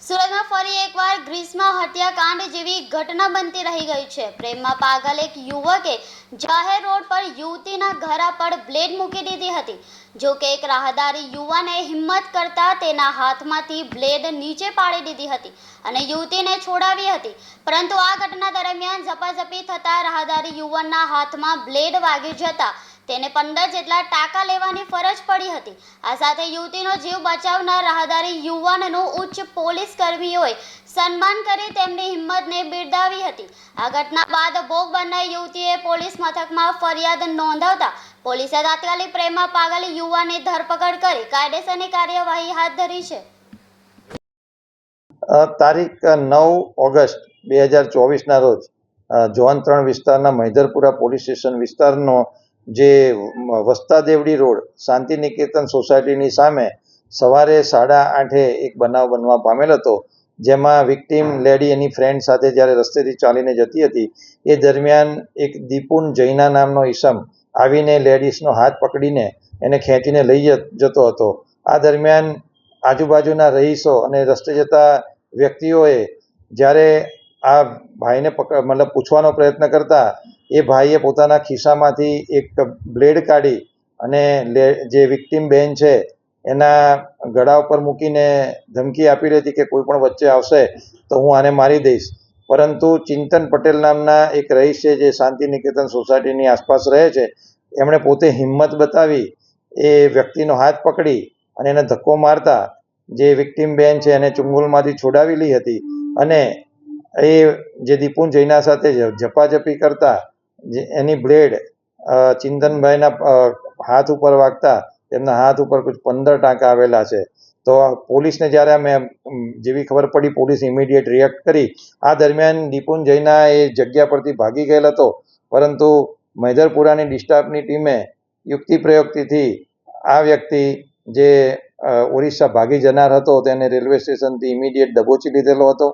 સુરતમાં ફરી એકવાર ગ્રીસમાં હત્યાકાંડ જેવી ઘટના બનતી રહી ગઈ છે. પ્રેમમાં પાગલ એક યુવકે જાહેર રોડ પર યુવતીના ઘરા પર બ્લેડ મૂકી દીધી હતી. જો કે એક રાહદારી યુવાને હિંમત કરતા તેના હાથમાંથી બ્લેડ નીચે પાડી દીધી હતી અને યુવતીને છોડાવી હતી. પરંતુ આ ઘટના દરમિયાન ઝપાઝપી થતા રાહદારી યુવાનના હાથમાં બ્લેડ વાગી જતા તેને પંદર જેટલા ટાંકા લેવાની ફરજ પડી હતી. આ સાથે યુવતીનો જીવ બચાવનાર રાહદારી યુવાનનું ઉચ્ચ પોલીસ કર્મીઓએ સન્માન કરી તેમની હિંમતને બિરદાવી હતી. આ ઘટના બાદ ભોગ બનનાર યુવતીએ પોલીસ મથકમાં ફરિયાદ નોંધાવતા પોલીસે તાત્કાલિક પ્રેમમાં પાગલ યુવાનની ધરપકડ કરી કાયદેસરની કાર્યવાહી હાથ ધરી છે. તારીખ નવ ઓગસ્ટ બે હજાર ચોવીસના રોજ ઝોન ત્રણ વિસ્તારના મહિધરપુરા પોલીસ સ્ટેશન વિસ્તારનો જે વસ્તા દેવડી રોડ શાંતિ નિકેતન સોસાયટીની સામે સવારે સાડા આઠે એક બનાવ બનવા પામેલ હતો, જેમાં વિક્ટીમ લેડી એની ફ્રેન્ડ સાથે જ્યારે રસ્તેથી ચાલીને જતી હતી, એ દરમિયાન એક દીપુન જૈના નામનો ઈસમ આવીને લેડીઝનો હાથ પકડીને એને ખેંચીને લઈ જતો હતો. આ દરમિયાન આજુબાજુના રહીશો અને રસ્તે જતા વ્યક્તિઓએ જ્યારે આ ભાઈને મતલબ પૂછવાનો પ્રયત્ન કરતા એ ભાઈએ પોતાના ખિસ્સામાંથી એક બ્લેડ કાઢી અને લે, જે વિક્ટીમ બેન છે, એના ગળા ઉપર મૂકીને ધમકી આપી હતી કે કોઈ પણ વચ્ચે આવશે તો હું આને મારી દઈશ. પરંતુ ચિંતન પટેલ નામના એક રહીશ છે જે શાંતિ નિકેતન સોસાયટીની આસપાસ રહે છે, એમણે પોતે હિંમત બતાવી, એ વ્યક્તિનો હાથ પકડી અને એને ધક્કો મારતા જે વિક્ટીમ બેન છે એને ચુંગલમાંથી છોડાવેલી હતી અને એ જે દીપુન જૈના સાથે ઝપાઝપી કરતા જે એની બ્લેડ ચિંતનભાઈના હાથ ઉપર વાગતા તેમના હાથ ઉપર કુછ પંદર ટાંકા આવેલા છે. તો પોલીસને જ્યારે અમે જેવી ખબર પડી, પોલીસ ઇમિડિયેટ રિએક્ટ કરી. આ દરમિયાન દીપુન જૈના એ જગ્યા પરથી ભાગી ગયેલ હતો. પરંતુ મૈદરપુરાની ડિસ્ટાફની ટીમે યુક્તિ પ્રયોગથી આ વ્યક્તિ જે ઓરિસ્સા ભાગી જનાર હતો તેને રેલવે સ્ટેશનથી ઇમિડિયેટ દબોચી લીધેલો હતો.